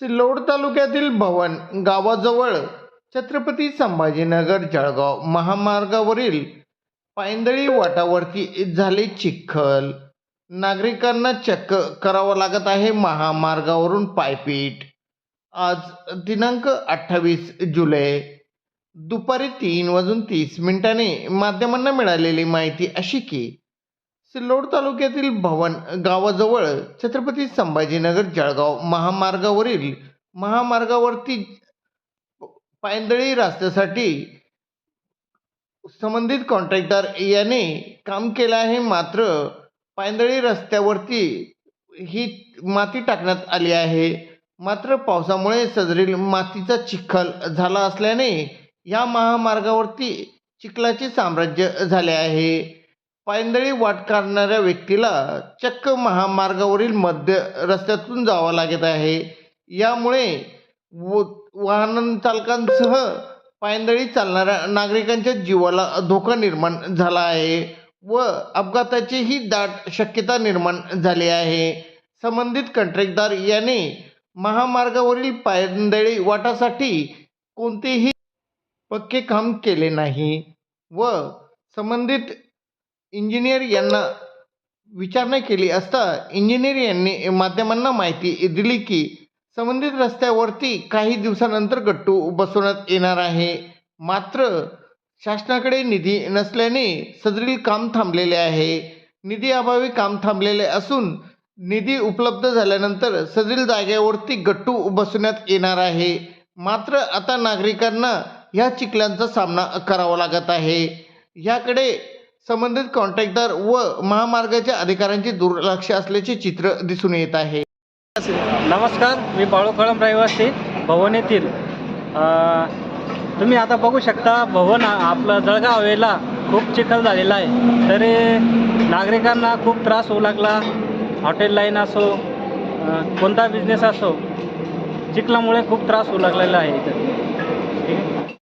सिल्लोड तालुक्यातील भवन गावाजवळ छत्रपती संभाजीनगर जळगाव महामार्गावरील पायंदळी वाटावरती झाले चिखल. नागरिकांना चक्क करावं लागत आहे महामार्गावरून पायपीट. आज दिनांक अठ्ठावीस जुलै. दुपारी तीन वाजून तीस मिनिटांनी माध्यमांना मिळालेली माहिती अशी की सिल्लोड तालुक्यातील भवन गावाजवळ छत्रपती संभाजीनगर जळगाव महामार्गावरील महामार्गावरती पायंदळी रस्त्यासाठी संबंधित कॉन्ट्रॅक्टर याने काम केलं आहे. मात्र पायंदळी रस्त्यावरती ही माती टाकण्यात आली आहे. मात्र पावसामुळे सदरील मातीचा चिखल झाला असल्याने या महामार्गावरती चिखलाचे साम्राज्य झाले आहे. पायंदळी वाट काढणाऱ्या व्यक्तीला चक्क महामार्गावरील मध्य रस्त्यातून जावं लागत आहे. यामुळे व वाहन चालकांसह पायंदळी चालणाऱ्या नागरिकांच्या जीवाला धोका निर्माण झाला आहे व अपघाताचीही दाट शक्यता निर्माण झाली आहे. संबंधित कंत्राटदार याने महामार्गावरील पायंदळी वाटासाठी कोणतेही पक्के काम केले नाही व संबंधित इंजिनियर यांना विचारणा केली असता इंजिनियर यांनी माध्यमांना माहिती दिली की संबंधित रस्त्यावरती काही दिवसानंतर गट्टू बसवण्यात येणार आहे. मात्र शासनाकडे निधी नसल्याने सदरील काम थांबलेले आहे. निधी अभावी काम थांबलेले असून निधी उपलब्ध झाल्यानंतर सदरील जागेवरती गट्टू बसवण्यात येणार आहे. मात्र आता नागरिकांना ह्या चिखल्यांचा सामना करावा लागत आहे. ह्याकडे संबंधित कॉन्ट्रॅक्टर व महामार्गाच्या अधिकाऱ्यांचे दुर्लक्ष असल्याचे चित्र दिसून येत आहे. नमस्कार मी पाळू कळम रहिवासी भवन येथील. तुम्ही आता बघू शकता भवन आपलं जळगाव हवेला खूप चिखल झालेला आहे. तरी नागरिकांना खूप त्रास होऊ लागला. हॉटेल लाईन असो कोणता बिझनेस असो चिखलामुळे खूप त्रास होऊ लागलेला आहे इथं.